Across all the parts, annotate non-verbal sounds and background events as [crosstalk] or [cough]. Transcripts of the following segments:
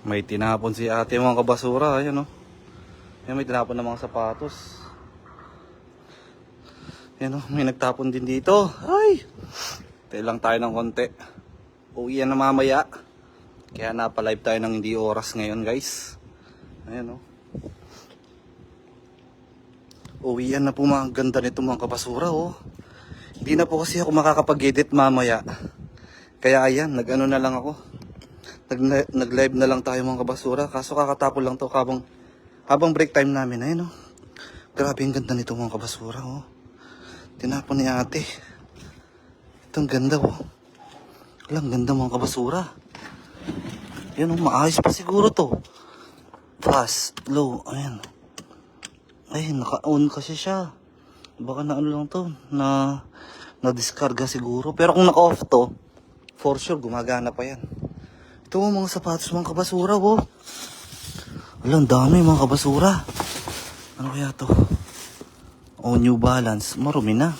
May tinapon si ate mga kabasura. Ayan o. Ayan, may tinapon ng mga sapatos. Ayan o, may nagtapon din dito. Ay! Tayo lang tayo ng konti. Uwi yan na mamaya. Kaya napalive tayo ng hindi oras ngayon guys. Ayan o. Uwian na po mga ganda nito mga kabasura oh. Hindi na po kasi ako makakapag-edit mamaya. Kaya ayan, nag-ano na lang ako. Nag nag-live na lang tayo mga kabasura. Kaso kakatapon lang to habang habang break time namin ayun oh. Grabe ang ganda nito mga kabasura oh. Tinapon ni ate. Itong ganda oh. Walang ganda mga kabasura. Yan oh, maayos pa siguro to. Fast, low, ayan. Ay, naka-on kasi siya. Baka na ano lang to, na na-discarga siguro. Pero kung naka-off to, for sure, gumagana pa yan. Ito mga sapatos, mga kabasura, oh. Ang dami mga kabasura. Ano kaya to? Oh, New Balance. Marumi na.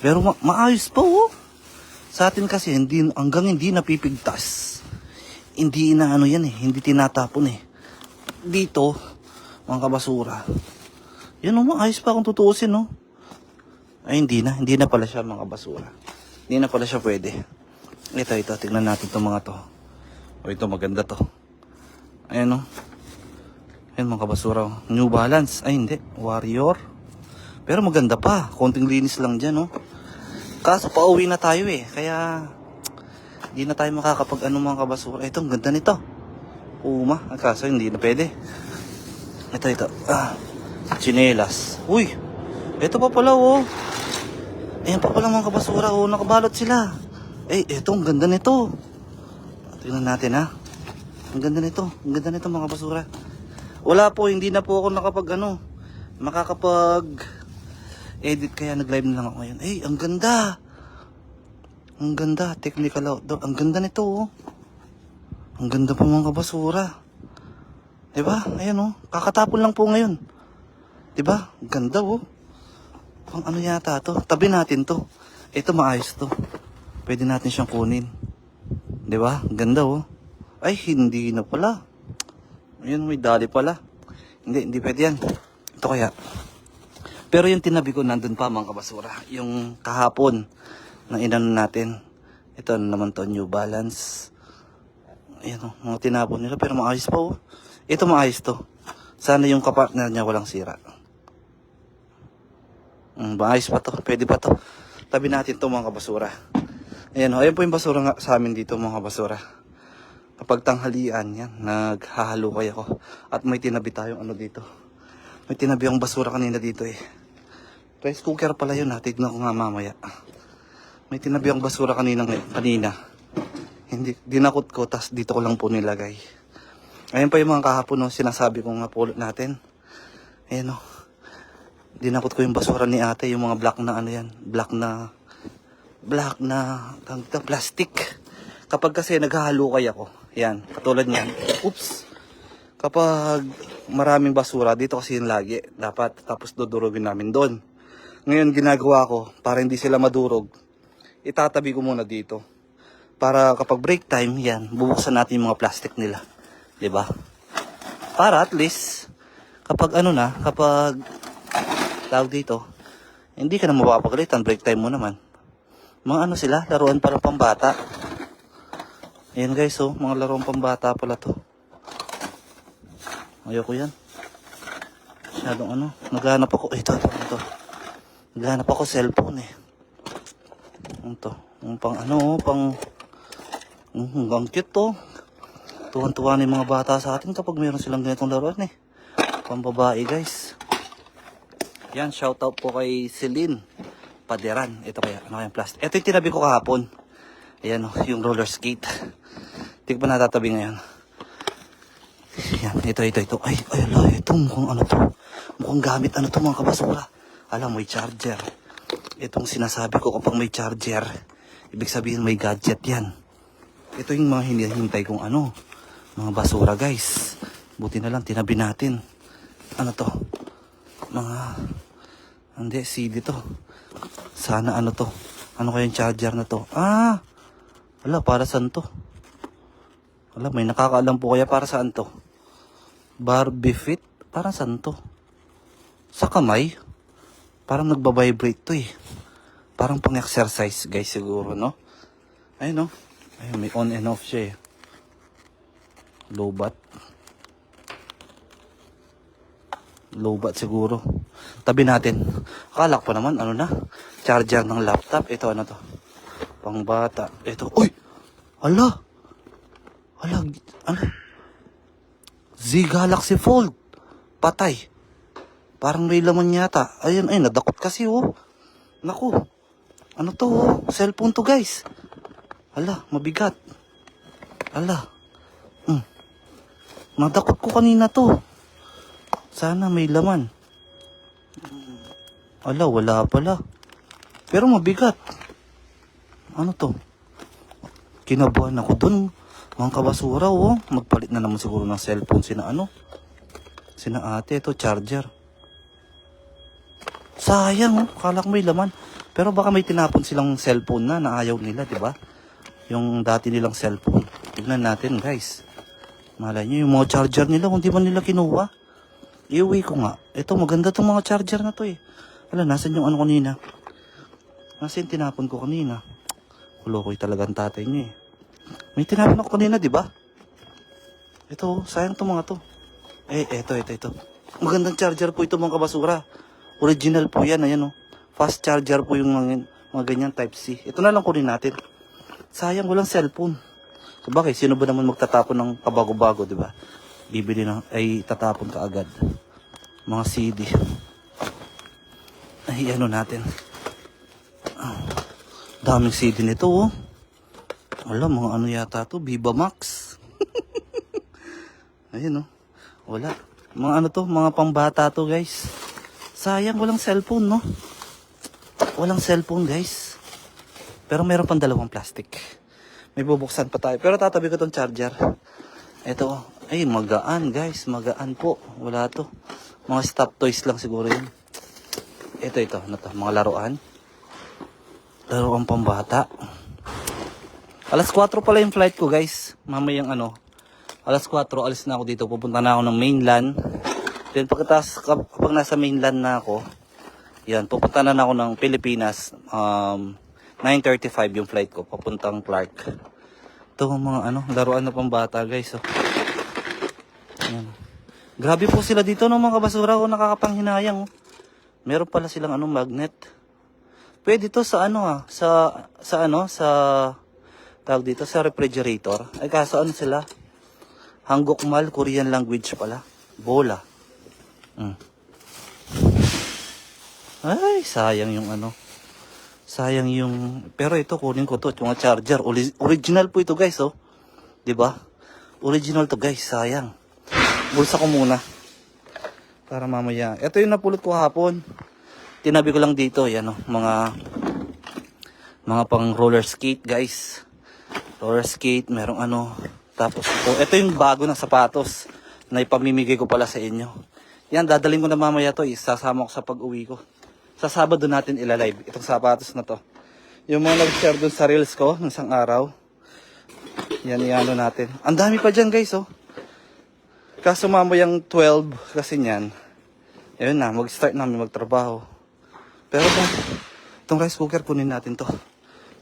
Pero ma- maayos pa, oh. Sa atin kasi, hindi, hanggang hindi napipigtas. Hindi na ano yan eh, hindi tinatapon eh. Dito, mga kabasura, yan o, ayos pa kung tutuusin, no? Ay, hindi na. Hindi na pala siya mga basura. Hindi na pala siya pwede. Ito, ito. Tignan natin itong mga to. O, ito, maganda to. Ayan, no? Ayan, mga kabasura. oh. New Balance. Ay, hindi. Warrior. Pero maganda pa. Konting linis lang dyan, no? Kaso, pauwi na tayo, eh. Kaya, hindi na tayo makakapag ano mga kabasura. Ito, ang ganda nito. Uma. Ah, Kaso, hindi na pwede. Ito, ito. Ah, chinelas. Uy, ito pa pala, oh. Ayan pa pala mga kabasura, oh. Nakabalot sila. Eh, ito, ang ganda nito. Tingnan natin, ha. Ang ganda nito. Ang ganda nito, mga basura. Wala po, hindi na po ako nakapag, ano, makakapag edit kaya nag-live na lang ako ngayon. Eh, ang ganda. Ang ganda. Technical outdoor. Ang ganda nito, oh. Ang ganda po mga kabasura. Diba? Ayan oh. Kakatapon lang po ngayon. Diba? Ganda oh. Pang ano yata to? Tabi natin to. Ito maayos to. Pwede natin siyang kunin. Diba? Ganda oh. Ay, hindi na pala. Ayun, may dali pala. Hindi, hindi pwede yan. Ito kaya. Pero yung tinabi ko nandun pa mga kabasura. Yung kahapon na inano natin. Ito naman to, New Balance. Ayan o, mga tinapon nila. Pero maayos pa oh. Ito maayos to. Sana yung kapartner niya walang sira. Mm, maayos pa to. Pwede pa to. Tabi natin to mga kabasura. Ayan o, ayan po yung basura nga sa amin dito mga kabasura. Kapag tanghalian yan, naghahalukay ako. At may tinabi tayong ano dito. May tinabi ang basura kanina dito eh. Rice cooker pala yun ha. Tignan ko nga mamaya. May tinabi ang basura kanina, kanina. Hindi, dinakot ko, tas dito ko lang po nilagay. Ayan pa yung mga kahapon, no, sinasabi ko nga pulot natin. Ayan, no. Dinakot ko yung basura ni ate, yung mga black na ano yan, black na, black na, dito, plastic. Kapag kasi naghahalukay ako, yan, katulad niyan, oops, kapag maraming basura, dito kasi yun lagi, dapat, tapos dudurugin namin doon. Ngayon, ginagawa ko, para hindi sila madurog, itatabi ko muna dito para kapag break time, yan, bubuksan natin yung mga plastic nila. ba? Para at least, kapag ano na, kapag tawag dito, hindi ka na mapapagalitan, break time mo naman. Mga ano sila, laruan para pambata. Ayan guys, oh, mga laruan pambata pala to. Ayoko yan. Masyadong ano, naghanap ako, ito, ito, ito. Naghanap ako cellphone eh. Ano to? Yung pang ano, pang Mm, ang cute to. Tuwan-tuwa na yung mga bata sa atin kapag meron silang ganitong laruan eh. Pambabae guys. Yan, shoutout po kay Celine Paderan. Ito kaya, ano kayang plastic. Ito yung tinabi ko kahapon. Ayan o, yung roller skate. Hindi ko pa natatabi ngayon. Yan, ito, ito, ito. Ay, ay, ala, ito mukhang ano to. Mukhang gamit ano to mga kabasura. Alam, may charger. Itong sinasabi ko kapag may charger, ibig sabihin may gadget yan. Ito yung mga hinihintay kong ano, mga basura guys. Buti na lang tinabi natin. Ano to? Mga, hindi, CD to. Sana ano to? Ano kayang charger na to? Ah! Wala, para saan to? Alam, may nakakaalam po kaya para saan to? Barbie fit? Para saan to? Sa kamay? Parang nagbabibrate to eh. Parang pang exercise guys siguro, no? Ayun, no? Ayun, may on and off siya eh. Lobat. Lobat siguro. Tabi natin. Akala pa naman, ano na? Charger ng laptop. Ito, ano to? Pang bata. Ito. Uy! Ala! Ala, ano? Z Galaxy Fold. Patay. Parang may laman yata. Ayun, ay, nadakot kasi, oh. Naku. Ano to, oh? Cellphone to, guys. Ala, mabigat. Ala. Hmm. Nadakot ko kanina to. Sana may laman. Ala, wala pala. Pero mabigat. Ano to? Kinabuhan ako dun. Mga kabasura, oh. Magpalit na naman siguro ng cellphone sina ano. Sina ate, ito, charger. Sayang, oh. Kala ko may laman. Pero baka may tinapon silang cellphone na na ayaw nila, di ba? Yung dati nilang cellphone. Tignan natin, guys. Malay nyo, yung mga charger nila, kung di ba nila kinuha? Iuwi ko nga. Ito, maganda tong mga charger na to eh. Wala, nasan yung ano kanina? Nasa yung tinapon ko kanina? Kulo ko talaga ang tatay niyo eh. May tinapon ako kanina, di ba? Ito, sayang to mga to. Eh, eto, eto, ito. Magandang charger po ito mga kabasura. Original po yan, ayan oh. Fast charger po yung mga, mga ganyan type C. Ito na lang kunin natin. Sayang, walang cellphone. So bakit, sino ba naman magtatapon ng kabago-bago, di ba? Bibili ng, ay tatapon ka agad. Mga CD. Ay, ano natin. Ah, daming CD nito, oh. Alam, mga ano yata to, Viva Max. [laughs] Ayun, oh. Wala. Mga ano to, mga pambata to, guys. Sayang, walang cellphone, no? Walang cellphone, guys. Pero meron pang dalawang plastic. May bubuksan pa tayo. Pero tatabi ko tong charger. Ito, oh. Ay, magaan, guys. Magaan po. Wala to. Mga stop toys lang siguro yun. Ito, ito. Ano to? Mga laruan. Laruan pambata. Alas 4 pala yung flight ko, guys. Mamayang ano. Alas 4, alis na ako dito. Pupunta na ako ng mainland. Then pagkatapos, kap- kapag nasa mainland na ako, yan, pupunta na, ako ng Pilipinas. Um, 9.35 yung flight ko, papuntang Clark. Ito mga ano, laruan na pambata, guys. Oh. Yan. Grabe po sila dito no mga kabasura ko nakakapanghinayang. Oh. Meron pala silang ano magnet. Pwede to sa ano ah, sa sa ano sa tawag dito sa refrigerator. Ay kaso ano sila? Hanggokmal Korean language pala. Bola. Mm. Ay, sayang yung ano. Sayang yung pero ito kunin ko to, yung charger. Ori- original po ito, guys, oh. 'Di ba? Original to, guys. Sayang. Bulsa ko muna. Para mamaya. Ito yung napulot ko hapon. Tinabi ko lang dito, yan oh, mga mga pang roller skate, guys. Roller skate, merong ano. Tapos ito, ito yung bago na sapatos na ipamimigay ko pala sa inyo. Yan, dadalhin ko na mamaya to, isasama ko sa pag-uwi ko. Sa Sabado natin ilalive itong sapatos na to. Yung mga nag-share dun sa reels ko ng isang araw. Yan, iano natin. Ang dami pa dyan, guys, oh. Kaso mamayang 12 kasi niyan. Ayun na, mag-start namin magtrabaho. Pero itong, itong rice cooker, kunin natin to.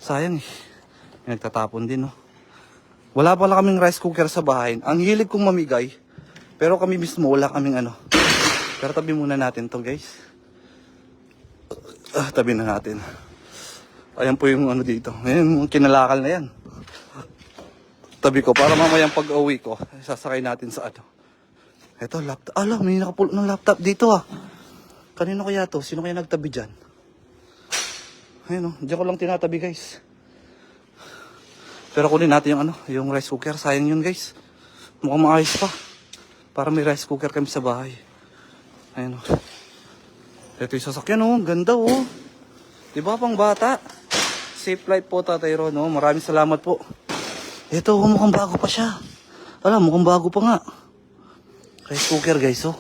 Sayang eh. May Nagtatapon din, no. Wala pala kaming rice cooker sa bahay. Ang hilig kong mamigay. Pero kami mismo, wala kaming ano. Pero tabi muna natin to, guys. Ah, tabi na natin. Ayan po yung ano dito. Ngayon, yung kinalakal na yan. Tabi ko, para mamayang pag-uwi ko, sasakay natin sa ano. Ito, laptop. Ala, may nakapulot ng laptop dito ah. Kanino kaya to? Sino kaya nagtabi dyan? Ayun oh, diyan ko lang tinatabi guys. Pero kunin natin yung ano, yung rice cooker. Sayang yun guys. Mukhang maayos pa. Para may rice cooker kami sa bahay. Ayun oh. Ito yung sasakyan oh, ganda oh. Diba pang bata? Safe flight po Tatay Ron oh. Maraming salamat po. Ito oh, mukhang bago pa siya. Alam, mukhang bago pa nga. Rice cooker guys oh.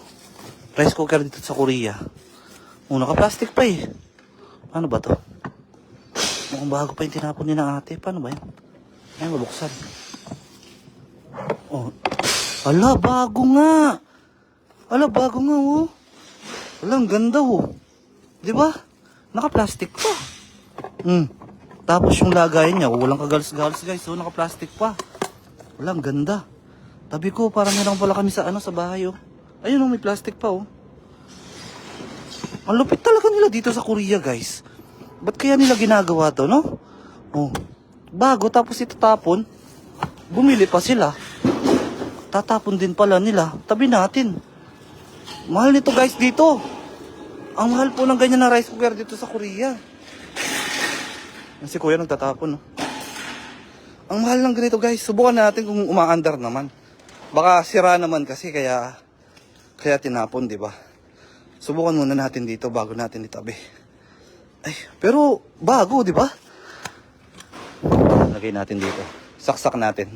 Rice cooker dito sa Korea. Oh, naka-plastic pa eh. Ano ba to? Mukhang bago pa yung tinapon ni na ate. Paano ba yan? Ay, mabuksan. Oh. Ala, bago nga. Ala, bago nga, oh. Ala, ang ganda, oh. Di ba? Naka-plastic pa. Hmm. Tapos yung lagayan niya, oh, walang kagalis-galis, guys. Oh, naka-plastic pa. Wala, ang ganda. Tabi ko, parang meron pala kami sa ano, sa bahay, oh. Ayun, oh, may plastic pa, oh. Ang lupit talaga nila dito sa Korea, guys. Ba't kaya nila ginagawa to, no? Oh. Bago, tapos itatapon. Bumili pa sila. Tatapon din pala nila. Tabi natin. Mahal nito, guys, dito. Ang mahal po ng ganyan na rice cooker dito sa Korea. Si kuya nagtatapon, no? Ang mahal ng ganito, guys. Subukan natin kung umaandar naman. Baka sira naman kasi kaya kaya tinapon, di ba? Subukan muna natin dito bago natin itabi. Ay, pero bago, di ba? Lagay natin dito. Saksak natin.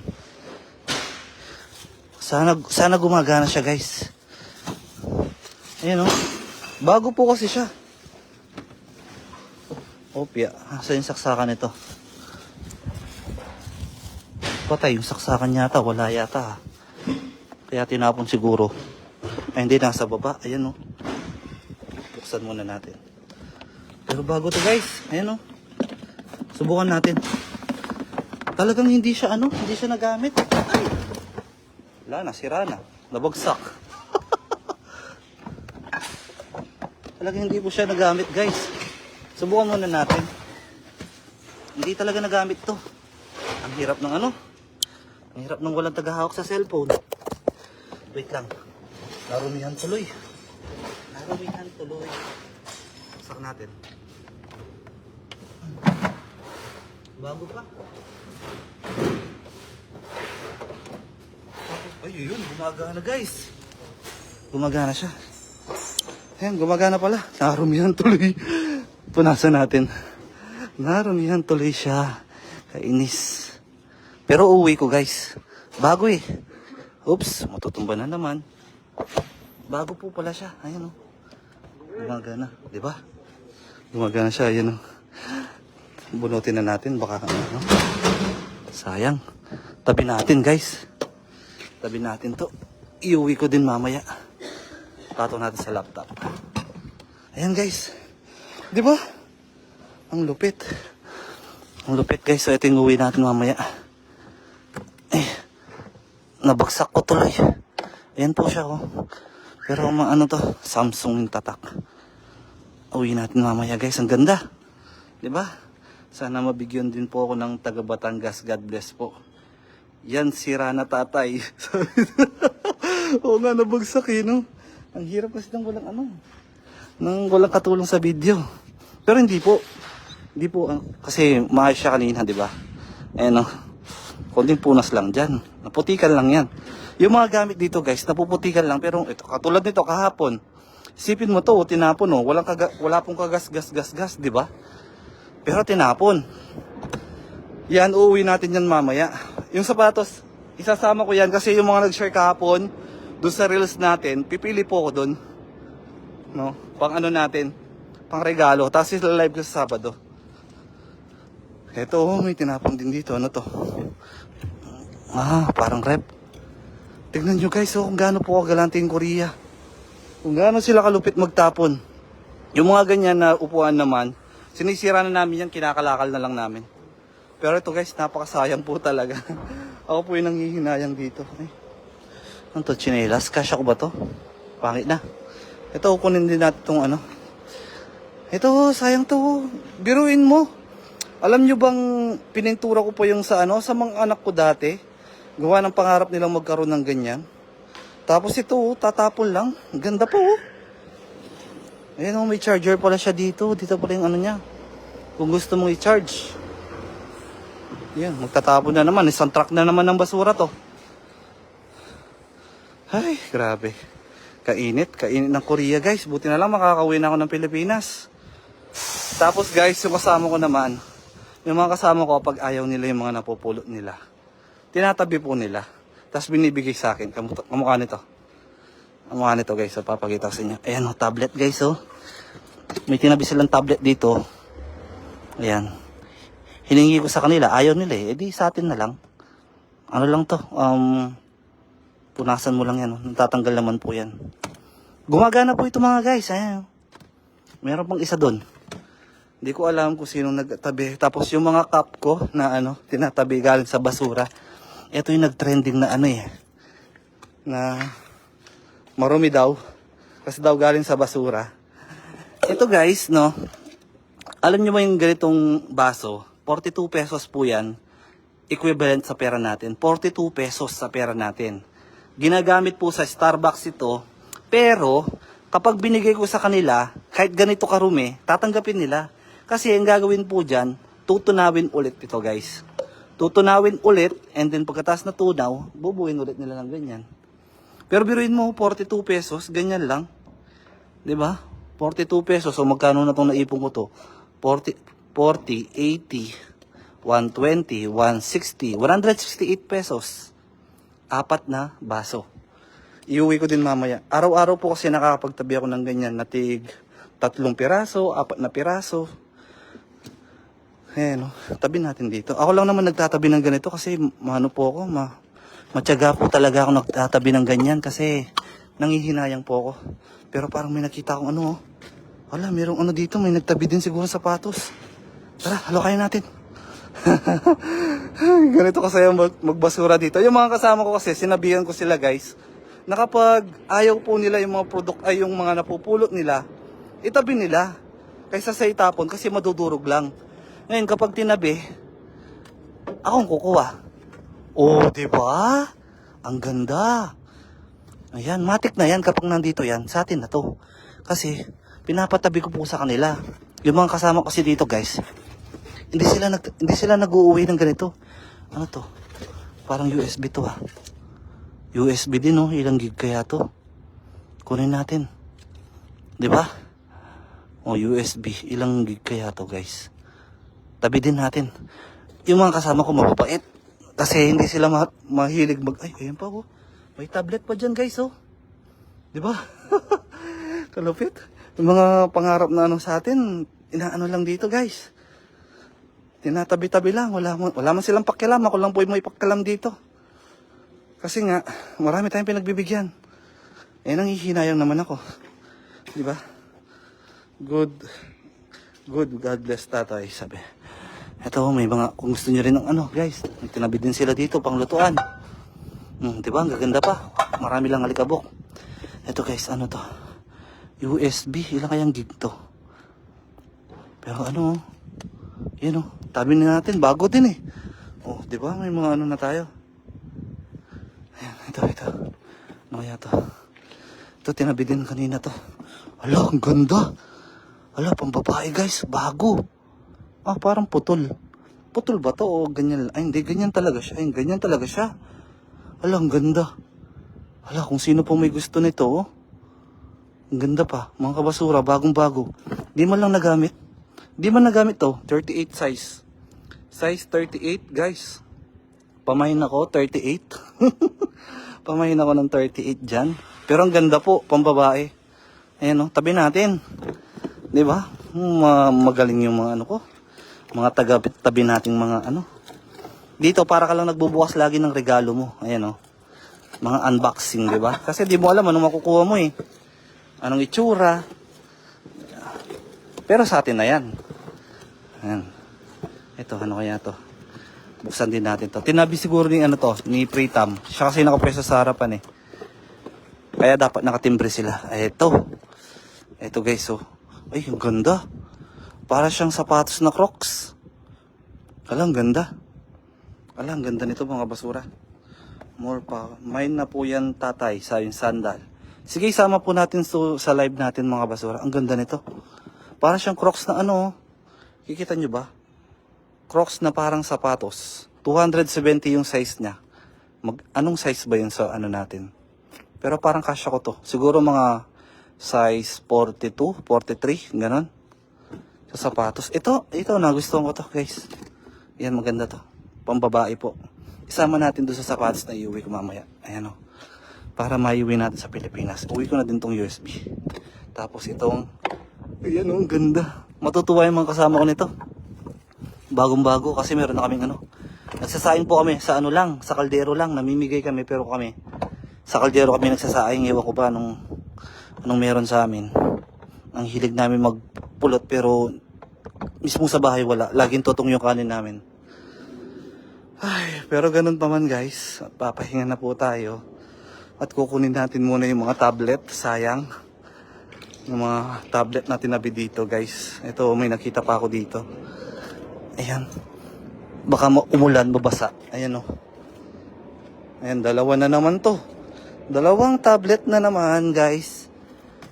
Sana sana gumagana siya, guys. Ayun oh. Bago po kasi siya. Opya, asa yung saksakan nito? Patay yung saksakan yata, wala yata. ah. Kaya tinapon siguro. Ay, hindi, nasa baba. Ayan oh. Buksan muna natin. Pero bago to guys. Ayan oh. Subukan natin. Talagang hindi siya ano, hindi siya nagamit. Ay. Wala na, sira na. Nabagsak. [laughs] Talagang hindi po siya nagamit guys. Subukan muna natin. Hindi talaga nagamit to. Ang hirap ng ano. Ang hirap ng walang tagahawak sa cellphone. Wait lang. Narumihan tuloy. Narumihan tuloy. Sak natin. Bago pa. Ay, yun. Gumagana guys. Gumagana siya. Ayan, gumagana pala. Narumihan tuloy. Punasan natin. Narumihan tuloy siya. Kainis. Pero uwi ko guys. Bago eh. Oops, matutumba na naman. Bago po pala siya. Ayan o. Gumagana. Di ba? Gumagana siya. Ayan o. Bunutin na natin. Baka ano. Sayang. Tabi natin guys. Tabi natin to. Iuwi ko din mamaya. Tato natin sa laptop. Ayan guys. Di ba? Ang lupit. Ang lupit guys. So ito yung uwi natin mamaya. Nabagsak ko tuloy. Ayan po siya oh. Pero ma- ano to? Samsung tatak. Uwi natin mamaya guys. Ang ganda. Di ba? Sana mabigyan din po ako ng taga Batangas. God bless po. Yan, sira na tatay. [laughs] Oo nga, nabagsak eh, no? Ang hirap kasi ng walang ano. Nang walang katulong sa video. Pero hindi po. Hindi po. ah, kasi maayos siya kanina, di ba? Ayan, no? Konting punas lang dyan. Naputikan lang yan. Yung mga gamit dito, guys, napuputikan lang. Pero ito, katulad nito, kahapon. Isipin mo to, tinapon, oh. Walang kaga, wala pong kagas-gas-gas-gas, di ba? Pero tinapon. Yan, uuwi natin yan mamaya. Yung sapatos, isasama ko yan kasi yung mga nag-share kahapon, doon sa reels natin, pipili po ako doon. No? Pang ano natin, pang regalo. Tapos live ko sa Sabado. Eto, oh, may tinapon din dito. Ano to? Ah, parang rep. Tignan nyo guys, oh, kung gaano po kagalante yung Korea. Kung gaano sila kalupit magtapon. Yung mga ganyan na upuan naman, sinisira na namin yan, kinakalakal na lang namin. Pero ito guys, napakasayang po talaga. [laughs] Ako po yung nanghihinayang dito. Ay. Ano to, chinelas? Kasya ko ba to? Pangit na. Ito, kunin din natin itong ano. Ito, sayang to. Biruin mo. Alam nyo bang pinintura ko po yung sa ano, sa mga anak ko dati. Gawa ng pangarap nilang magkaroon ng ganyan. Tapos ito, oh, tatapon lang. Ganda po. Oh. Ayan oh, may charger pala siya dito. Dito pala yung ano niya. Kung gusto mong i-charge. Yan, magtatapon na naman. Isang truck na naman ng basura to. Ay, grabe. Kainit, kainit ng Korea guys. Buti na lang makakauwi na ako ng Pilipinas. Tapos guys, yung kasama ko naman, yung mga kasama ko pag ayaw nila yung mga napupulot nila, tinatabi po nila. Tapos binibigay sa akin. Kamu- Kamukha nito. Kamukha nito guys. So, papakita ko sa inyo. Ayan o, tablet guys oh. May tinabi silang tablet dito. Ayan. Hiningi ko sa kanila. Ayaw nila eh. E di sa atin na lang. Ano lang to. Um, Punasan mo lang yan. Oh. Natatanggal naman po yan. Gumagana po ito mga guys. Ayan. oh. Meron pang isa doon. Hindi ko alam kung sino nagtabi. Tapos yung mga cup ko na ano, tinatabi galing sa basura. Ito yung nag-trending na ano eh. Na marumi daw. Kasi daw galing sa basura. Ito guys, no. Alam nyo ba yung ganitong baso? 42 pesos po yan. Equivalent sa pera natin. 42 pesos sa pera natin. Ginagamit po sa Starbucks ito. Pero, kapag binigay ko sa kanila, kahit ganito karumi, tatanggapin nila. Kasi ang gagawin po dyan, tutunawin ulit ito guys. Tutunawin ulit, and then pagkatas na tunaw, bubuin ulit nila ng ganyan. Pero biruin mo, 42 pesos, ganyan lang. 'Di ba? 42 pesos. So magkano na tong naipon ko to? 40 40, 80, 120, 160, 168 pesos. Apat na baso. Iuwi ko din mamaya. Araw-araw po kasi nakakapagtabi ako ng ganyan na tig tatlong piraso, apat na piraso. Eh, no, tabi natin dito. Ako lang naman nagtatabi ng ganito kasi ano po ako, ma matyaga po talaga ako nagtatabi ng ganyan kasi nangihinayang po ako. Pero parang may nakita akong ano, oh. Wala, merong ano dito, may nagtabi din siguro sapatos. Tara, halokayin natin. [laughs] Ganito kasi yung mag- magbasura dito. Yung mga kasama ko kasi, sinabihan ko sila guys, na kapag ayaw po nila yung mga product, ay yung mga napupulot nila, itabi nila. Kaysa sa itapon kasi madudurog lang. Ngayon kapag tinabi, akong kukuha. Oh, di ba? Ang ganda. Ayan, matik na yan kapag nandito yan. Sa atin na to. Kasi, pinapatabi ko po sa kanila. Yung mga kasama kasi dito, guys. Hindi sila nag hindi sila nag-uuwi ng ganito. Ano to? Parang USB to ah. USB din oh, ilang gig kaya to? Kunin natin. 'Di ba? O USB, ilang gig kaya to, guys? Tabi din natin. Yung mga kasama ko mababait. Kasi hindi sila ma- mahilig mag... Ay, ayan pa oh. May tablet pa dyan, guys, oh. Di ba? [laughs] Kalupit. Yung mga pangarap na ano sa atin, inaano lang dito, guys. Tinatabi-tabi lang. Wala, wala man silang pakialam. Ako lang po yung may pakialam dito. Kasi nga, marami tayong pinagbibigyan. Eh, nangihinayang naman ako. Di ba? Good. Good. God bless tatay, sabi. Ito, may mga, kung gusto nyo rin ng ano, guys, may tinabi din sila dito, pang lutuan. Hmm, di ba? Ang gaganda pa. Marami lang alikabok. Ito guys, ano to? USB, ilang kayang gig to? Pero ano, oh. yun oh, tabi na natin, bago din eh. Oh, di ba? May mga ano na tayo. Ayan, ito, ito. Ano kaya to? Ito, tinabi din kanina to. Ala, ang ganda. Ala, pang babae guys, bago. Ah, parang putol. Putol ba to o ganyan? Ay, hindi, ganyan talaga siya. Ay, ganyan talaga siya. Ala, ang ganda. Ala, kung sino po may gusto nito, oh. Ang ganda pa. Mga kabasura, bagong-bago. Di man lang nagamit. Di man nagamit to. 38 size. Size 38, guys. Pamahin ako, 38. [laughs] Pamahin ako ng 38 dyan. Pero ang ganda po, pambabae. Ayan o, tabi natin. Di ba? Ma- magaling yung mga ano ko. Mga taga-tabi nating mga ano. Dito, para ka lang nagbubukas lagi ng regalo mo. Ayan o. Mga unboxing, di ba? Kasi di mo alam anong makukuha mo eh. Anong itsura. Pero sa atin na yan. Ayan. Ito, ano kaya to? Buksan din natin to. Tinabi siguro ni ano to, ni Pritam. Siya kasi nakapwesto sa harapan eh. Kaya dapat nakatimbre sila. Ito. Ito guys, oh. Ay, ang ganda. Para siyang sapatos na crocs. Ala, ang ganda. Ala, ang ganda nito mga basura. More pa. Mine na po yan tatay sa yung sandal. Sige, isama po natin so, sa live natin mga basura. Ang ganda nito. Para siyang crocs na ano. Kikita nyo ba? Crocs na parang sapatos. 270 yung size niya. Mag, anong size ba yun sa ano natin? Pero parang kasya ko to. Siguro mga size 42, 43, ganun. Sa sapatos. Ito, ito, nagustuhan ko to, guys. Yan, maganda to. Pambabae po. Isama natin doon sa sapatos na iuwi ko mamaya. Ayan o. Para maiuwi natin sa Pilipinas. Uwi ko na din tong USB. Tapos itong, ayan o, ang ganda. Matutuwa yung mga kasama ko nito. Bagong-bago kasi meron na kaming ano. Nagsasaing po kami sa ano lang, sa kaldero lang. Namimigay kami pero kami Sa kaldero kami nagsasaing, ewan ko ba anong, anong meron sa amin. Ang hilig namin magpulot pero mismo sa bahay wala. Laging totong yung kanin namin. Ay, pero ganun pa man guys. Papahinga na po tayo. At kukunin natin muna yung mga tablet. Sayang. Yung mga tablet na tinabi dito guys. Ito, may nakita pa ako dito. Ayan. Baka umulan, babasa. Ayan o. Ayan, dalawa na naman to. Dalawang tablet na naman guys.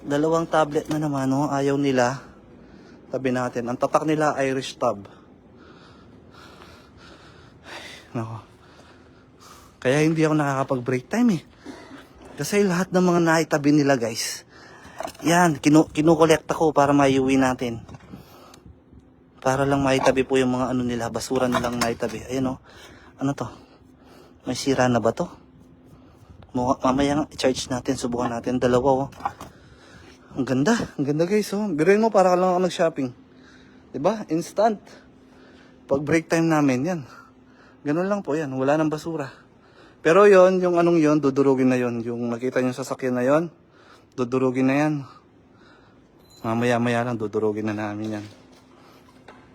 Dalawang tablet na naman oh. Ayaw nila. Tabi natin. Ang tatak nila Irish tab. Nako. Kaya hindi ako nakakapag break time eh. Kasi lahat ng mga naitabi nila guys. Yan, kinu kinukolekta ko para maiuwi natin. Para lang maitabi po yung mga ano nila, basura nilang naitabi. Ayan oh. Ano to? May sira na ba to? Mukha, mamaya nga, i-charge natin, subukan natin. Dalawa oh. Ang ganda, ang ganda guys oh. Biruin mo para ka lang ako nag-shopping. ba? Instant. Pag break time namin yan. Ganun lang po yan. Wala nang basura. Pero yon yung anong yon dudurugin na yon Yung nakita nyo sasakyan na yon dudurugin na yan. Mamaya-maya lang, dudurugin na namin yan.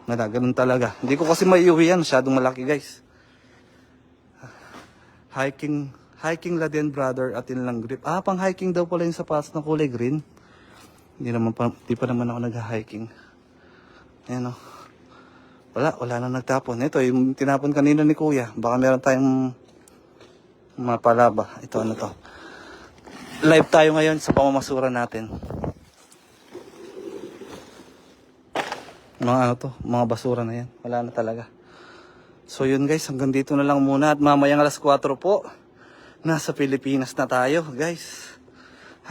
Nala, ganun talaga. Hindi ko kasi maiuwi yan. Masyadong malaki, guys. Hiking, hiking Laden Brother at lang grip. Ah, pang hiking daw pala yung sapatos na kulay green. Hindi naman pa, hindi pa naman ako nag-hiking. Ayan o. Wala, wala na nagtapon. Ito, yung tinapon kanina ni Kuya. Baka meron tayong mapalaba. Ito, ano to. Live tayo ngayon sa pamamasura natin. Mga ano to, mga basura na yan. Wala na talaga. So yun guys, hanggang dito na lang muna. At mamayang alas 4 po, nasa Pilipinas na tayo guys.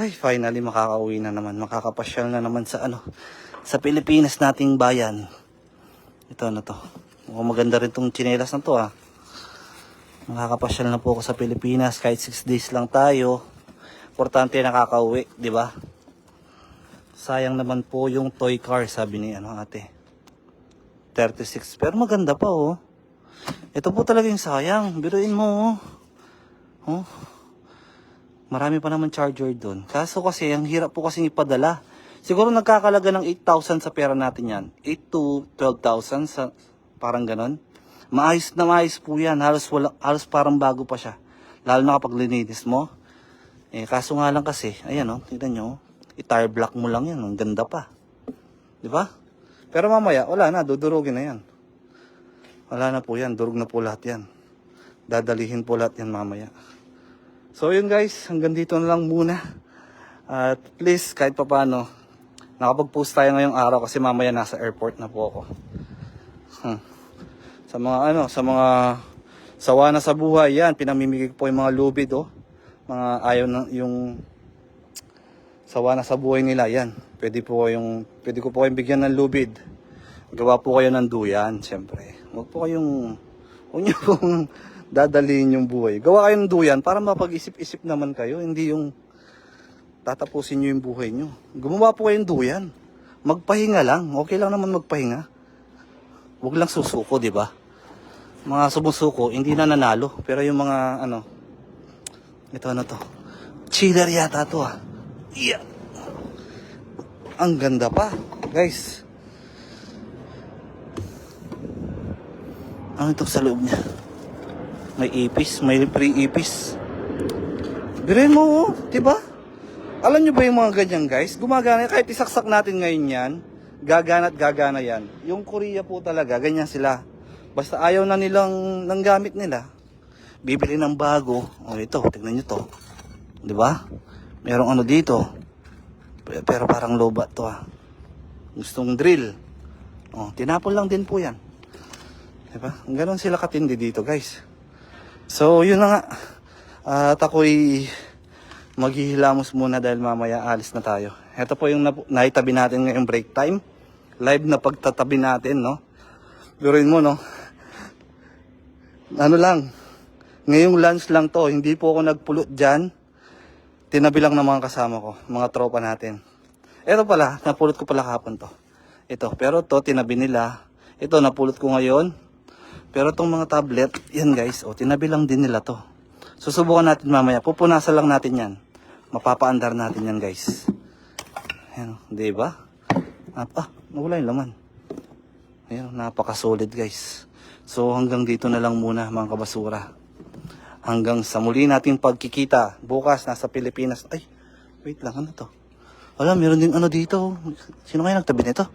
Ay, finally makakauwi na naman. Makakapasyal na naman sa ano, sa Pilipinas nating bayan. Ito na to. Mukhang maganda rin tong chinelas na to ah. Makakapasyal na po ako sa Pilipinas kahit 6 days lang tayo. Importante nakakauwi, di ba? Sayang naman po yung toy car, sabi ni ano ate. 36. Pero maganda pa oh. Ito po talaga yung sayang. Biruin mo oh. Oh. Marami pa naman charger doon. Kaso kasi, ang hirap po kasi ipadala. Siguro nagkakalaga ng 8,000 sa pera natin yan. 8 to 12,000 sa parang ganon. Maayos na maayos po yan. Halos, wala, halos parang bago pa siya. Lalo na kapag lininis mo. Eh, kaso nga lang kasi, ayan oh, tignan nyo. I-tire block mo lang yan. Ang ganda pa. Di ba? Pero mamaya, wala na. Dudurugin na yan. Wala na po yan. Durog na po lahat yan. Dadalihin po lahat yan mamaya. So yun guys, hanggang dito na lang muna. At please, kahit papano, nakapag-post tayo ngayong araw kasi mamaya nasa airport na po ako. Hmm. Sa mga ano, sa mga sawa na sa buhay, yan, pinamimigay po yung mga lubid, oh. Mga ayaw na, yung sawa na sa buhay nila, yan. Pwede po yung, pwede ko po kayong bigyan ng lubid. Gawa po kayo ng duyan, siyempre. Huwag po kayong, huwag niyo pong dadalihin yung buhay. Gawa kayo ng duyan para mapag-isip-isip naman kayo, hindi yung tatapusin niyo yung buhay niyo. Gumawa po kayong duyan. Magpahinga lang. Okay lang naman magpahinga. Huwag lang susuko, di ba? Mga sumusuko, hindi na nanalo. Pero yung mga, ano, ito ano to. Chiller yata to ah. Yeah. Ang ganda pa, guys. Ano ito sa loob niya? May ipis, may pre-ipis. Birin mo, oh, di ba? Alam nyo ba yung mga ganyan, guys? Gumagana, kahit isaksak natin ngayon yan, gagana at gagana yan. Yung Korea po talaga, ganyan sila. Basta ayaw na nilang ng gamit nila, bibili ng bago. O ito, tignan nyo to. Di ba? Merong ano dito. Pe- Pero parang lobat to ah. Gustong drill. O, tinapon lang din po yan. Di ba? Ganon sila katindi dito guys. So, yun na nga. At ako'y maghihilamos muna dahil mamaya alis na tayo. Ito po yung napu- naitabi natin ngayong break time. Live na pagtatabi natin, no? Biruin mo, no? Ano lang, ngayong lunch lang to, hindi po ako nagpulot dyan. Tinabi lang ng mga kasama ko, mga tropa natin. Ito pala, napulot ko pala kapon to. Ito, pero to, tinabi nila. Ito, napulot ko ngayon. Pero tong mga tablet, yan guys, oh, tinabi lang din nila to. Susubukan natin mamaya. Pupunasan lang natin yan. Mapapaandar natin yan guys. Ayan, di ba? Ah, ah, nawala yung laman. Ayan, napaka-solid guys. So hanggang dito na lang muna mga kabasura. Hanggang sa muli nating pagkikita. Bukas nasa Pilipinas. Ay, wait lang, ano to? Wala, meron din ano dito. Sino kaya nagtabi nito?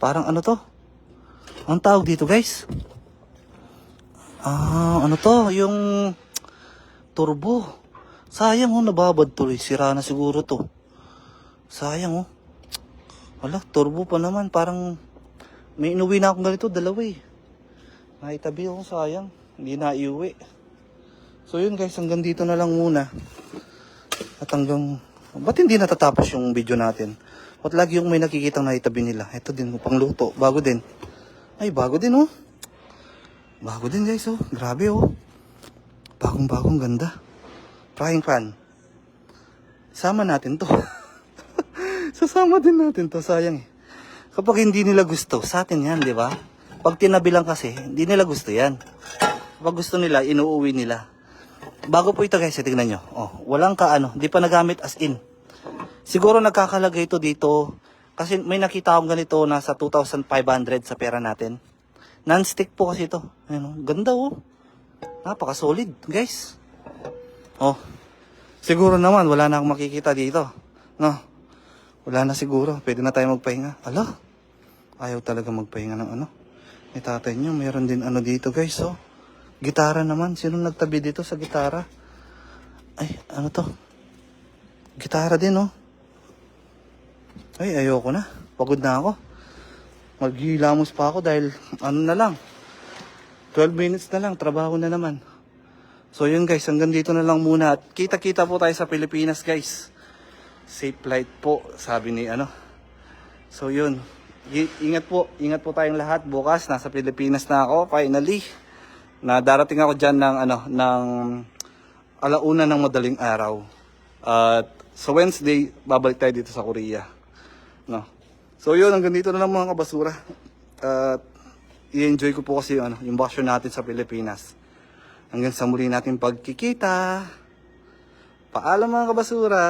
Parang ano to? Ang tawag dito guys? Ah, ano to? Yung turbo. Sayang oh, nababad tuloy. Sira na siguro to. Sayang oh. Wala, turbo pa naman. Parang may inuwi na akong ganito, dalawa eh. Naitabi ako, sayang. Hindi na iuwi. So yun guys, hanggang dito na lang muna. At hanggang... Ba't hindi natatapos yung video natin? Ba't lagi yung may nakikitang naitabi nila? Ito din, pangluto. Bago din. Ay, bago din oh. Bago din guys oh. Grabe oh. Bagong bagong ganda. Frying pan. Sama natin to. [laughs] Sasama din natin to, sayang eh. Kapag hindi nila gusto, sa atin yan, di ba? Pag tinabi lang kasi, hindi nila gusto yan. Kapag gusto nila, inuuwi nila. Bago po ito guys, eh, tignan nyo. Oh, walang kaano, di pa nagamit as in. Siguro nagkakalagay ito dito, kasi may nakita akong ganito nasa 2,500 sa pera natin. Non-stick po kasi ito. Ayan, oh. Ganda oh. Napaka-solid, guys. Oh. Siguro naman, wala na akong makikita dito. No? Wala na siguro. Pwede na tayo magpahinga. Ala? Ayaw talaga magpahinga ng ano. Ni tatay nyo, mayroon din ano dito, guys, oh. Gitara naman. Sino nagtabi dito sa gitara? Ay, ano to? Gitara din, oh. Ay, ayoko na. Pagod na ako. Maghilamos pa ako dahil ano na lang. 12 minutes na lang, trabaho na naman. So yun guys, hanggang dito na lang muna. At kita-kita po tayo sa Pilipinas guys. Safe flight po, sabi ni ano. So yun, ingat po, ingat po tayong lahat. Bukas, nasa Pilipinas na ako, finally. Na darating ako dyan ng ano, ng alauna ng madaling araw. At sa Wednesday, babalik tayo dito sa Korea. So yun, hanggang dito na lang mga kabasura. At i-enjoy ko po kasi ano, yung bakasyon natin sa Pilipinas. Hanggang sa muli natin pagkikita. Paalam mga kabasura.